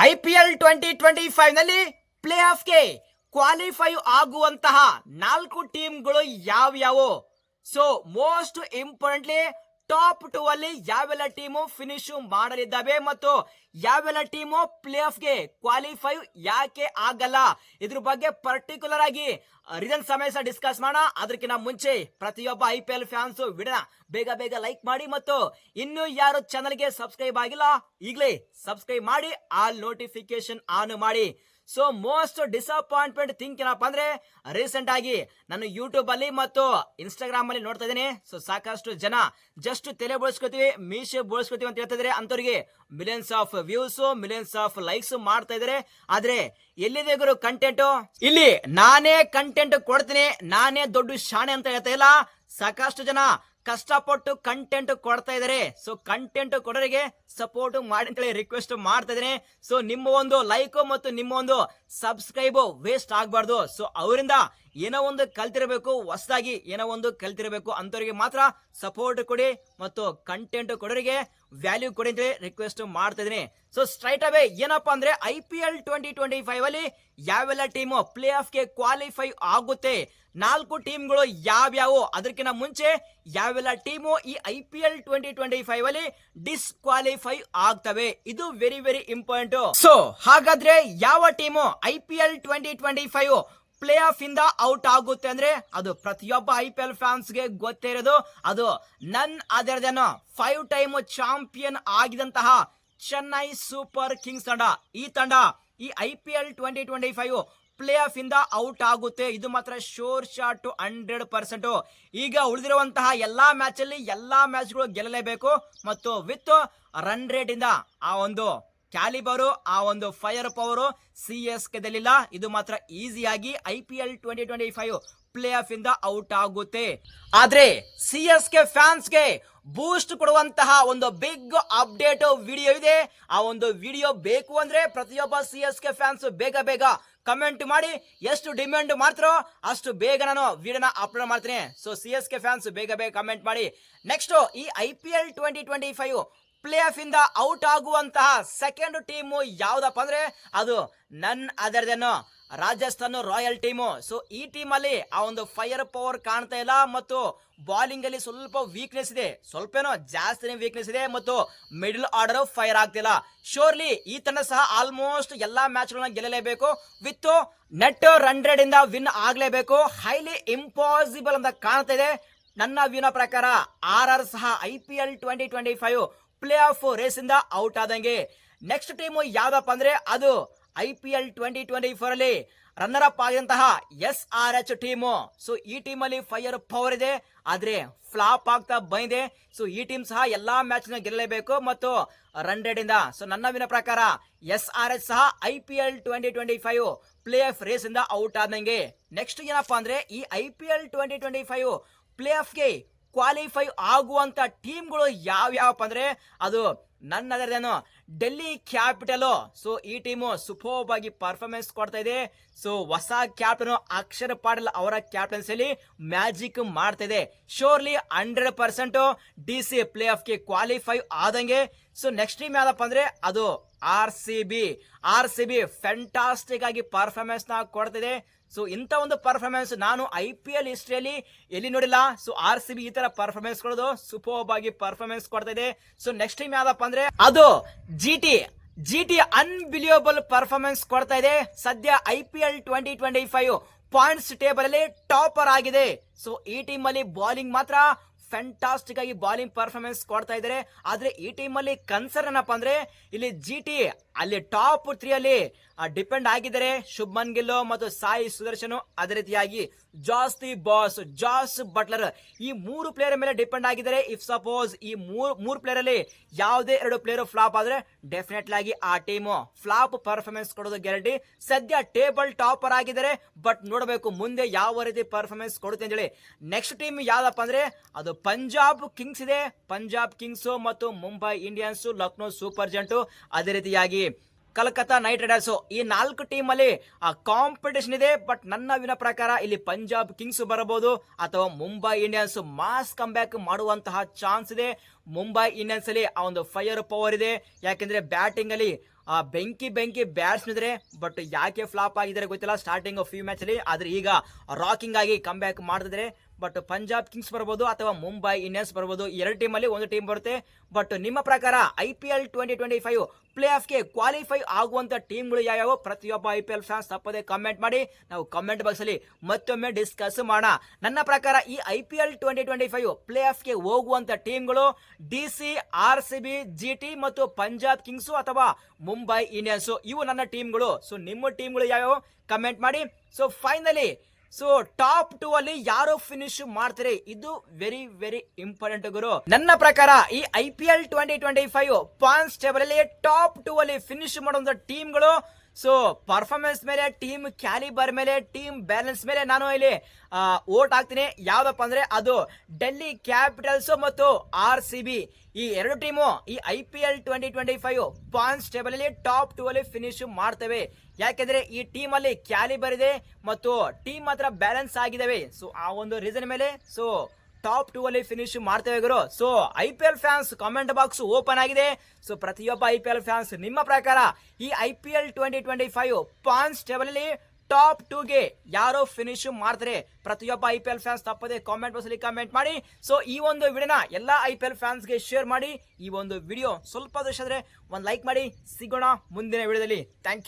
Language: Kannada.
I P L twenty twenty ಫೈವ್ನಲ್ಲಿ play ಆಫ್ಗೆ ಕ್ವಾಲಿಫೈ ಆಗುವಂತಹ ನಾಲ್ಕು ಟೀಮ್ಗಳು ಯಾವ್ಯಾವು? So most importantly top two ಅಲ್ಲಿ ಯಾವೆಲ್ಲ ಟೀಮು ಫಿನಿಶ್ ಮಾಡಲಿದ್ದಾವೆ ಮತ್ತು ಯಾವೆಲ್ಲ ಟೀಮು ಪ್ಲೇ ಆಫ್ಗೆ ಕ್ವಾಲಿಫೈ ಯಾಕೆ ಆಗಲ್ಲ? ಇದ್ರ ಬಗ್ಗೆ ಪರ್ಟಿಕ್ಯುಲರ್ ಆಗಿ ರೀಸನ್ ಸಮಯ ಡಿಸ್ಕಸ್ ಮಾಡೋಣ. ಅದಕ್ಕಿಂತ ಮುಂಚೆ ಪ್ರತಿಯೊಬ್ಬ ಐ ಪಿ ಎಲ್ ಫ್ಯಾನ್ಸ್ ವಿಡಿಯೋನ ಬೇಗ ಬೇಗ ಲೈಕ್ ಮಾಡಿ ಮತ್ತು ಇನ್ನು ಯಾರು ಚಾನಲ್ಗೆ ಸಬ್ಸ್ಕ್ರೈಬ್ ಆಗಿಲ್ಲ, ಈಗಲೇ ಸಬ್ಸ್ಕ್ರೈಬ್ ಮಾಡಿ, ಆಲ್ ನೋಟಿಫಿಕೇಶನ್ ಆನ್ ಮಾಡಿ. ಸೊ ಮೋಸ್ಟ್ ಡಿಸಪಾಯಿಂಟ್ಮೆಂಟ್ ಥಿಂಕ್ ಏನಪ್ಪ ಅಂದ್ರೆ ರೀಸೆಂಟ್ ಆಗಿ ನಾನು ಯೂಟ್ಯೂಬ್ ಅಲ್ಲಿ ಮತ್ತು ಇನ್ಸ್ಟಾಗ್ರಾಮ್ ಅಲ್ಲಿ ನೋಡ್ತಾ ಇದ್ದೀನಿ. ಸೊ ಸಾಕಷ್ಟು ಜನ ಜಸ್ಟ್ ತಲೆ ಬೋಳ್ಸ್ಕೊತೀವಿ, ಮೀಶೆ ಬೋಳ್ಸ್ಕೊತೀವಿ ಅಂತ ಹೇಳ್ತಾ ಇದ್ರೆ ಅಂತವ್ರಿಗೆ millions of views millions of likes ಮಾಡ್ತಾ ಇದಾರೆ ಆದ್ರೆ, ಎಲ್ಲಿದೆ ಗುರು ಕಂಟೆಂಟ್ ಇಲ್ಲಿ ನಾನೇ ಕಂಟೆಂಟ್ ಕೊಡ್ತೀನಿ, ನಾನೇ ದೊಡ್ಡ ಶಾಣೆ ಅಂತ ಹೇಳ್ತಾ ಇಲ್ಲ. ಸಾಕಷ್ಟು ಜನ ಕಷ್ಟಪಟ್ಟು ಕಂಟೆಂಟ್ ಕೊಡ್ತಾ ಇದಾರೆ ಸೊ ಕಂಟೆಂಟ್ ಕೊಡೋರಿಗೆ ಸಪೋರ್ಟ್ ಮಾಡಿ ಅಂತೇಳಿ ರಿಕ್ವೆಸ್ಟ್ ಮಾಡ್ತಾ ಇದ್ದೀನಿ ಸೊ ನಿಮ್ಮ ಒಂದು ಲೈಕ್ ಮತ್ತು ನಿಮ್ಮ ಒಂದು ಸಬ್ಸ್ಕ್ರೈಬ್ ವೇಸ್ಟ್ ಆಗಬಾರ್ದು. ಸೊ ಅವರಿಂದ ಏನೋ ಒಂದು ಕಲ್ತಿರಬೇಕು, ಹೊಸದಾಗಿ ಏನೋ ಒಂದು ಕಲ್ತಿರಬೇಕು ಅಂತವರಿಗೆ ಮಾತ್ರ ಸಪೋರ್ಟ್ ಕೊಡಿ ಮತ್ತು ಕಂಟೆಂಟ್ ಕೊಡೋರಿಗೆ ವ್ಯಾಲ್ಯೂ ಕೊಡಿ ಅಂತೇಳಿ ರಿಕ್ವೆಸ್ಟ್ ಮಾಡ್ತಾ ಇದ್ದೀನಿ ಸೊ ಸ್ಟ್ರೈಟ್ ಅವೇ ಏನಪ್ಪಾ ಅಂದ್ರೆ I P L twenty twenty five ಅಲ್ಲಿ ಯಾವೆಲ್ಲ ಟೀಮು ಪ್ಲೇ ಆಫ್ಗೆ ಕ್ವಾಲಿಫೈ ಆಗುತ್ತೆ, ನಾಲ್ಕು ಟೀಮ್ಗಳು ಯಾವ್ಯಾವು, ಅದಕ್ಕಿಂತ ಮುಂಚೆ ಯಾವೆಲ್ಲ ಟೀಮು ಈ I P L twenty twenty five ಅಲ್ಲಿ ಡಿಸ್ಕ್ವಾಲಿಫೈ ಆಗ್ತವೆ. ಇದು ವೆರಿ ವೆರಿ ಇಂಪಾರ್ಟೆಂಟ್ ಸೊ ಹಾಗಾದ್ರೆ ಯಾವ team I P L twenty twenty five play off ಇಂದ ಔಟ್ ಆಗುತ್ತೆ ಅಂದ್ರೆ ಅದು ಪ್ರತಿಯೊಬ್ಬ ಐ ಪಿ ಎಲ್ ಫ್ಯಾನ್ಸ್ಗೆ ಗೊತ್ತಿರೋದು ಅದು ನನ್ ಅದರದೇನೋ ಫೈವ್ ಟೈಮ್ ಚಾಂಪಿಯನ್ ಆಗಿದಂತಹ ಚೆನ್ನೈ ಸೂಪರ್ ಕಿಂಗ್ಸ್ ತಂಡ. ಈ ತಂಡ ಈ I P L twenty twenty five play off ಇಂದ ಔಟ್ ಆಗುತ್ತೆ. ಇದು ಮಾತ್ರ ಶೋರ್ ಶಾಟ್ ಹಂಡ್ರೆಡ್ ಪರ್ಸೆಂಟ್. ಈಗ ಉಳಿದಿರುವಂತಹ ಎಲ್ಲಾ ಮ್ಯಾಚ್ ಅಲ್ಲಿ ಎಲ್ಲಾ ಮ್ಯಾಚ್ಗಳು ಗೆಲ್ಲಲೇಬೇಕು. ಮತ್ತು ವಿತ್ ರನ್ ರೇಟ್ ಇಂದ ಆ ಒಂದು ಕ್ಯಾಲಿಬರು, ಆ ಒಂದು ಫೈರ್ ಪವರು ಸಿ ಎಸ್ ಕೆದಲ್ಲಿಲ್ಲ ಇದು ಮಾತ್ರ ಈಸಿಯಾಗಿ I P L twenty twenty five play off ಇಂದ ಔಟ್ ಆಗುತ್ತೆ. ಆದ್ರೆ ಸಿ ಎಸ್ ಕೆ ಫ್ಯಾನ್ಸ್ಗೆ ಬೂಸ್ಟ್ ಕೊಡುವಂತಹ ಒಂದು ಬಿಗ್ ಅಪ್ಡೇಟ್ ವಿಡಿಯೋ ಇದೆ. ಆ ಒಂದು ವಿಡಿಯೋ ಬೇಕು ಅಂದ್ರೆ ಪ್ರತಿಯೊಬ್ಬ ಸಿ ಎಸ್ ಕೆ ಫ್ಯಾನ್ಸ್ ಬೇಗ ಬೇಗ ಕಮೆಂಟ್ ಮಾಡಿ. ಎಷ್ಟು ಡಿಮ್ಯಾಂಡ್ ಮಾಡ್ತಾರೋ ಅಷ್ಟು ಬೇಗ ನಾನು ವಿಡಿಯೋನ ಅಪ್ಲೋಡ್ ಮಾಡ್ತೀನಿ. So C S K fans ಬೇಗ ಬೇಗ ಕಮೆಂಟ್ ಮಾಡಿ. ನೆಕ್ಸ್ಟ್ ಈ I P L twenty twenty five play off ಇಂದ ಔಟ್ ಆಗುವಂತಹ ಸೆಕೆಂಡ್ ಟೀಮು ಯಾವ್ದಪ್ಪ ಅಂದ್ರೆ ಅದು ನನ್ ಅದರದೇನು ರಾಜಸ್ಥಾನ್ ರಾಯಲ್ ಟೀಮು. ಸೊ ಈ ಟೀಮ್ ಅಲ್ಲಿ ಆ ಒಂದು ಫೈರ್ ಪವರ್ ಕಾಣ್ತಾ ಇಲ್ಲ ಮತ್ತು ಬಾಲಿಂಗ್ ಅಲ್ಲಿ ಸ್ವಲ್ಪ ವೀಕ್ನೆಸ್ ಇದೆ. ಸ್ವಲ್ಪ ಏನೋ ಜಾಸ್ತಿನೇ ವೀಕ್ನೆಸ್ ಇದೆ ಮತ್ತು ಮಿಡಲ್ ಆರ್ಡರ್ ಫೈರ್ ಆಗ್ತಿಲ್ಲ. ಶೋರ್ಲಿ ಈ ತಂಡ ಸಹ ಆಲ್ಮೋಸ್ಟ್ ಎಲ್ಲಾ ಮ್ಯಾಚ್ ಗಳನ್ನ ಗೆಲ್ಲಲೇಬೇಕು. ವಿತ್ ನೆಟ್ ಹಂಡ್ರೆಡ್ ಇಂದ ವಿನ್ ಆಗ್ಲೇಬೇಕು. ಹೈಲಿ ಇಂಪಾಸಿಬಲ್ ಅಂತ ಕಾಣ್ತಾ ಇದೆ. ನನ್ನ ವ್ಯೂನ ಪ್ರಕಾರ ಆರ್ ಆರ್ ಸಹ I P L twenty twenty five play off ರೇಸಿಂದ out ಆದಂಗೆ. ನೆಕ್ಸ್ಟ್ ಟೀಮು ಯಾವ್ದಪ್ಪ ಅಂದ್ರೆ ಅದು I P L twenty twenty four ಅಲ್ಲಿ runner up ಆಗಿದಂತಹ S R H team. So ಈ ಟೀಮ್ ಅಲ್ಲಿ ಫೈರ್ ಪವರ್ ಇದೆ. ಆದ್ರೆ ಫ್ಲಾಪ್ ಆಗ್ತಾ ಬಂದಿದೆ. ಸೊ ಈ ಟೀಮ್ ಸಹ ಎಲ್ಲಾ ಮ್ಯಾಚ್ನ ಗೆಲ್ಲಲೇಬೇಕು ಮತ್ತು ರನ್ ಇಂದ. ಸೊ ನನ್ನ ವಿನ ಪ್ರಕಾರ ಎಸ್ ಆರ್ ಎಚ್ ಸಹ I P L twenty twenty five play off race ಇಂದ ಔಟ್ ಆದಂಗೆ. ನೆಕ್ಸ್ಟ್ ಏನಪ್ಪಾ ಅಂದ್ರೆ ಈ I P L twenty twenty five play ಆಫ್ಗೆ qualify ಆಗುವಂತ ಟೀಮ್ಗಳು ಯಾವ್ಯಾವಪ್ಪ ಅಂದ್ರೆ ಅದು ನನ್ನ ಅದರದೇನು ಡೆಲ್ಲಿ ಕ್ಯಾಪಿಟಲ್. ಸೊ ಈ ಟೀಮು ಸುಪೋಬ್ ಆಗಿ ಪರ್ಫಾರ್ಮೆನ್ಸ್ ಕೊಡ್ತಾ ಇದೆ. ಸೊ ಹೊಸ ಕ್ಯಾಪ್ಟನ್ ಅಕ್ಷರ್ ಪಾಟೀಲ್ ಅವರ ಕ್ಯಾಪ್ಟನ್ಸಿಯಲ್ಲಿ ಮ್ಯಾಜಿಕ್ ಮಾಡ್ತಾ ಇದೆ. Surely hundred percent D C play ಆಫ್ಗೆ qualify ಆದಂಗೆ. ಸೊ ನೆಕ್ಸ್ಟ್ ಟೀಮ್ ಯಾವ್ದಪ್ಪ ಅಂದ್ರೆ ಅದು R C B R C B fantastic ಆಗಿ ಕೊಡ್ತಿದೆ ಸೊ ಇಂಥ ಒಂದು ಪರ್ಫಾರ್ಮೆನ್ಸ್ ನಾನು ಐ ಪಿ ಎಲ್ ಹಿಸ್ಟ್ರಿಯಲ್ಲಿ ಎಲ್ಲಿ ನೋಡಿಲ್ಲ. ಸೊ ಆರ್ ಸಿ ಬಿ ಈ ತರ ಪರ್ಫಾರ್ಮೆನ್ಸ್ ಕೊಡೋದು ಸೂಪರ್ಬ್ ಆಗಿ ಪರ್ಫಾರ್ಮೆನ್ಸ್ ಕೊಡ್ತಾ ಇದೆ. ಸೊ ನೆಕ್ಸ್ಟ್ ಟೀಮ್ ಯಾವ್ದಪ್ಪ ಅಂದ್ರೆ, ಅದು G T G T unbelievable performance ಕೊಡ್ತಾ ಇದೆ. ಸದ್ಯ I P L twenty twenty five points table ಅಲ್ಲಿ ಟಾಪರ್ ಆಗಿದೆ. ಸೊ ಈ ಟೀಮ್ ಅಲ್ಲಿ ಬಾಲಿಂಗ್ ಮಾತ್ರ ಫ್ಯಾಂಟಾಸ್ಟಿಕ್ ಆಗಿ ಬಾಲಿಂಗ್ ಪರ್ಫಾರ್ಮೆನ್ಸ್ ಕೊಡ್ತಾ ಇದ್ದಾರೆ ಆದ್ರೆ ಈ ಟೀಮ್ ಅಲ್ಲಿ ಕನ್ಸರ್ನ್ ಏನಪ್ಪಾ ಅಂದ್ರೆ, ಇಲ್ಲಿ ಜಿ ಟಿ ಅಲ್ಲಿ ಟಾಪ್ ತ್ರೀ ಅಲ್ಲಿ ಡಿಪೆಂಡ್ ಆಗಿದ್ದಾರೆ. ಶುಭ್ಮನ್ ಗಿಲ್ಲೋ ಮತ್ತು ಸಾಯಿ ಸುದರ್ಶನ್ ಅದೇ ರೀತಿಯಾಗಿ ಜಾಸ್ತಿ ಬಾಸ್ ಜಾಸ್ ಬಟ್ಲರ್ ಈ ಮೂರು ಪ್ಲೇಯರ್ ಮೇಲೆ ಡಿಪೆಂಡ್ ಆಗಿದ್ದಾರೆ. ಇಫ್ ಸಪೋಸ್ ಈ ಮೂರು ಮೂರು ಪ್ಲೇಯರ್ ಅಲ್ಲಿ ಯಾವುದೇ ಎರಡು ಪ್ಲೇಯರ್ ಫ್ಲಾಪ್ ಆದ್ರೆ ಡೆಫಿನೆಟ್ಲಿ ಆಗಿ ಆ ಟೀಮು ಫ್ಲಾಪ್ ಪರ್ಫಾರ್ಮೆನ್ಸ್ ಕೊಡೋದು ಗ್ಯಾರಂಟಿ ಸದ್ಯ ಟೇಬಲ್ ಟಾಪರ್ ಆಗಿದ್ದಾರೆ ಬಟ್ ನೋಡಬೇಕು ಮುಂದೆ ಯಾವ ರೀತಿ ಪರ್ಫಾರ್ಮೆನ್ಸ್ ಕೊಡುತ್ತೆ ಅಂತ ಹೇಳಿ. ನೆಕ್ಸ್ಟ್ ಟೀಮ್ ಯಾವ್ದಪ್ಪ ಅಂದ್ರೆ, ಅದು ಪಂಜಾಬ್ ಕಿಂಗ್ಸ್ ಇದೆ. ಪಂಜಾಬ್ ಕಿಂಗ್ಸ್ ಮತ್ತು Mumbai Indians Lucknow Super Giants. ಅದೇ ರೀತಿಯಾಗಿ ಕಲ್ಕತ್ತಾ ನೈಟ್ ರೈಡರ್ಸ್ ಈ ನಾಲ್ಕು ಟೀಮ್ ಅಲ್ಲಿ ಕಾಂಪಿಟೇಷನ್ ಇದೆ. ಬಟ್ ನನ್ನ ವಿನ ಪ್ರಕಾರ ಇಲ್ಲಿ ಪಂಜಾಬ್ ಕಿಂಗ್ಸ್ ಬರಬಹುದು. ಅಥವಾ Mumbai Indians mass come back ಮಾಡುವಂತಹ ಚಾನ್ಸ್ ಇದೆ. ಮುಂಬೈ ಇಂಡಿಯನ್ಸ್ ಅಲ್ಲಿ ಆ ಒಂದು ಫೈರ್ ಪವರ್ ಇದೆ. ಯಾಕೆಂದ್ರೆ ಬ್ಯಾಟಿಂಗ್ ಅಲ್ಲಿ ಆ, ಬೆಂಕಿ ಬೆಂಕಿ ಬ್ಯಾಟ್ಸ್ ಇದ್ರೆ ಬಟ್ ಯಾಕೆ ಫ್ಲಾಪ್ ಆಗಿದ್ದಾರೆ ಗೊತ್ತಿಲ್ಲ. ಸ್ಟಾರ್ಟಿಂಗ್ ಫ್ಯೂ ಮ್ಯಾಚ್ ಅಲ್ಲಿ. ಆದ್ರೆ ಈಗ ರಾಕಿಂಗ್ ಆಗಿ ಕಮ್ ಬ್ಯಾಕ್ ಮಾಡ್ತಿದ್ರೆ ಬಟ್ ಪಂಜಾಬ್ ಕಿಂಗ್ಸ್ ಬರ್ಬೋದು ಅಥವಾ ಮುಂಬೈ ಇಂಡಿಯನ್ಸ್ ಬರ್ಬೋದು. ಎರಡು ಟೀಮ್ ಅಲ್ಲಿ ಒಂದು ಟೀಮ್ ಬರುತ್ತೆ. ಬಟ್ ನಿಮ್ಮ ಪ್ರಕಾರ I P L twenty twenty five play ಆಫ್ಗೆ qualify ಆಗುವಂತ ಟೀಮ್ಗಳು ಯಾವ್ಯಾವ? ಪ್ರತಿಯೊಬ್ಬ ಐ ಪಿ ಎಲ್ ಫ್ಯಾನ್ಸ್ ತಪ್ಪದೆ ಕಮೆಂಟ್ ಮಾಡಿ. ನಾವು ಕಮೆಂಟ್ ಬಾಕ್ಸ್ ಅಲ್ಲಿ ಮತ್ತೊಮ್ಮೆ ಡಿಸ್ಕಸ್ ಮಾಡೋಣ. ನನ್ನ ಪ್ರಕಾರ ಈ I P L twenty twenty five play ಆಫ್ಗೆ ಹೋಗುವಂತ ಟೀಮ್ಗಳು D C R C B G T ಮತ್ತು ಪಂಜಾಬ್ ಕಿಂಗ್ಸ್ ಅಥವಾ ಮುಂಬೈ ಇಂಡಿಯನ್ಸ್ ಇವು ನನ್ನ ಟೀಮ್ಗಳು ಸೊ ನಿಮ್ಮ ಟೀಮ್ಗಳು ಯಾವ್ಯಾವ? ಕಮೆಂಟ್ ಮಾಡಿ. So finally so top two ಅಲ್ಲಿ ಯಾರು ಫಿನಿಶ್ ಮಾಡ್ತಾರೆ? ಇದು ವೆರಿ ವೆರಿ ಇಂಪಾರ್ಟೆಂಟ್ ಗುರು. ನನ್ನ ಪ್ರಕಾರ ಈ I P L twenty twenty five points table ಅಲ್ಲಿ ಟಾಪ್ ಟೂ ಅಲ್ಲಿ ಫಿನಿಶ್ ಮಾಡುವಂತ ಟೀಮ್ಗಳು ಸೊ ಪರ್ಫಾರ್ಮೆನ್ಸ್ ಮೇಲೆ ಟೀಮ್ ಕ್ಯಾಲಿಬರ್ ಮೇಲೆ ಟೀಮ್ ಬ್ಯಾಲೆನ್ಸ್ ಮೇಲೆ ನಾನು ಇಲ್ಲಿ ಓಟ್ ಹಾಕ್ತೀನಿ. ಯಾವ್ದಪ್ಪ ಅಂದ್ರೆ ಅದು ಡೆಲ್ಲಿ ಕ್ಯಾಪಿಟಲ್ಸ್ ಮತ್ತು ಆರ್ ಸಿ ಬಿ ಈ ಎರಡು ಟೀಮು ಈ I P L twenty twenty five points top two ಅಲ್ಲಿ ಫಿನಿಶ್ ಮಾಡ್ತವೆ. ಯಾಕೆಂದ್ರೆ ಈ ಟೀಮ್ ಅಲ್ಲಿ ಕ್ಯಾಲಿಬರ್ ಇದೆ ಮತ್ತು ಟೀಮ್ ಮಾತ್ರ ಬ್ಯಾಲೆನ್ಸ್ ಆಗಿದಾವೆ. ಸೊ ಆ ಒಂದು ರೀಸನ್ ಮೇಲೆ ಸೊ ಟಾಪ್ ಟೂ ಅಲ್ಲಿ ಫಿನಿಶ್ ಮಾಡ್ತೇವೆ ಗುರು. So I P L fans comment box open ಆಗಿದೆ. ಸೊ ಪ್ರತಿಯೊಬ್ಬ ಐ ಪಿ ಎಲ್ ಫ್ಯಾನ್ಸ್ ನಿಮ್ಮ ಪ್ರಕಾರ ಈ I P L twenty twenty five points table ಅಲ್ಲಿ ಟಾಪ್ ಟೂಗೆ ಯಾರೋ ಫಿನಿಶ್ ಮಾಡ್ತಾರೆ? ಪ್ರತಿಯೊಬ್ಬ ಐ ಪಿ ಎಲ್ ಫ್ಯಾನ್ಸ್ ತಪ್ಪದೆ ಕಾಮೆಂಟ್ ಬಾಕ್ಸ್ ಅಲ್ಲಿ ಕಾಮೆಂಟ್ ಮಾಡಿ. ಸೊ ಈ ಒಂದು ವಿಡಿಯೋನ ಎಲ್ಲ ಐ ಪಿ ಎಲ್ ಫ್ಯಾನ್ಸ್ಗೆ ಶೇರ್ ಮಾಡಿ. ಈ ಒಂದು ವಿಡಿಯೋ ಸ್ವಲ್ಪ ದೃಶ್ಯ ಒಂದು ಲೈಕ್ ಮಾಡಿ. ಸಿಗೋಣ ಮುಂದಿನ ವಿಡಿಯೋದಲ್ಲಿ. Thank you